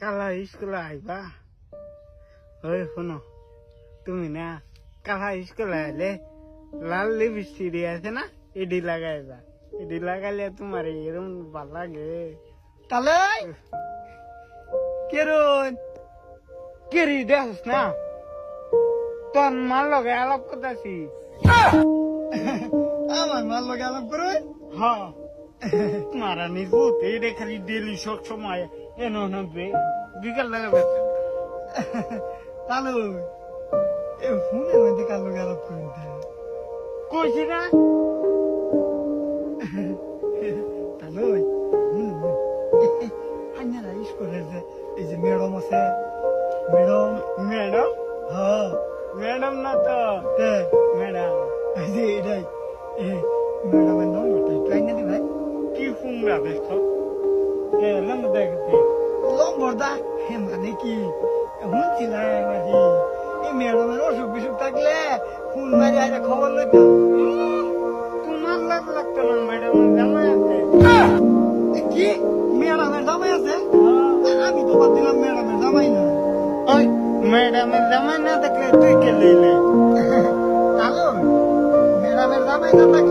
কালা স্কুলে আইবা ওই শোনো। তুমি না কালা স্কুলে আইলে লাল লিপস্টিক আছে না এডি লাগাইবা। এডি লাগাইলে তোমার এরম ভালো লাগে। তাহলে কেরুন কেরি দেখ না? তোর মার লগে আলাপ করতেছি আমার মাল লগে আলাপ করুন হ্যাঁ তোমার নিজুত এটা খালি ডেলি সব সময় এন বিকাল লাগাবে তাহলে এ ফোনের মধ্যে কার লগে আলাপ করুন কইছি না? তাহলে আন্যারা স্কুলের যে এই যে ম্যাডাম আছে। ম্যাডাম? ম্যাডাম? হ্যাঁ। ম্যাডাম না তো? ম্যাডাম। এই যে এটাই এ ম্যাডামের নম্বরটা একটু আইনা দি ভাই কি দেখো এ লম দেখতে নম্বর হে মানে কি শুনছিলাম নাকি এই ম্যাডামের অসুখ বিসুখ থাকলে ফোন মারি আইনা খবর লইতাম তোমার লাগ লাগতো না ম্যাডাম জামাই আছে কি ম্যাডামের জামাই আছে আমি তো ম্যাডামের জামাই না ওই ম্যাডামের জামাই না দেখলে তুই কে লইলে তাহলে ম্যাডামের জামাই না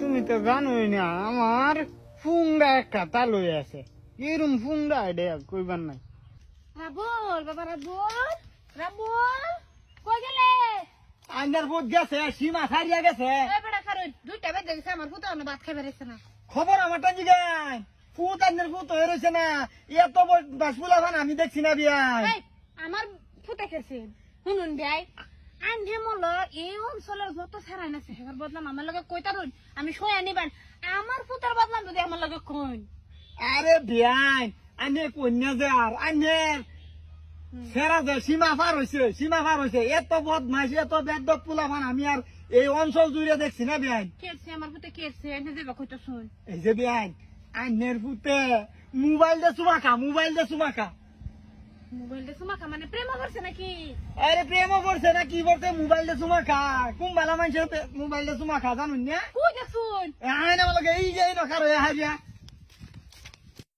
তুমি তো জানোই না আমার ফুংডা একটা তালুই আছে এরম ফুংডা আইডিয়া কইবার নাই রাবুল বাবা রাবুল রাবুল কই গেলে আইনার বোধ গেছে সীমা ছাড়িয়া গেছে দুইটা দেখছে আমার ফুটো না ভাত খাইবে রেছে না। খবর আমার টাঙ্গি গান ফুত আইনার ফুত হয়ে রয়েছে না। এত বাসপুলা ভান আমি দেখছি না বিয়াই। আমার ফুটে খেছে শুনুন ভাই আন্ধে মল এই অঞ্চলের যত ছাড়াই না সেখানে বদলাম আমার লগে কইতা রুন আমি সই আনিবান আমার ফুটার বদলাম যদি আমার লগে কইন। আরে বিয়াই আনে কন্যা যে আর আনের সেরা যে সীমা পার হয়েছে সীমা পার হয়েছে এত বদমাইশ এত বেদ পোলা ভান আমি আর এই অঞ্চল জুড়ে দেখছি না কেছে আমার ফুটে কেছে এই যে বিয়াই আইনের ফুতে মোবাইল দে চুমাখা মোবাইল দে চুমাখা মোবাইল দে সুমাখা মানে প্রেম করছে নাকি? আরে প্রেম করছে না কি বলছে মোবাইল দে চুমাখা কোন বালা মানুষের মোবাইল দে চুমাখা জানুন না? কই দেখুন আইনা বলে এই যে এই নখার হয়ে হারিয়া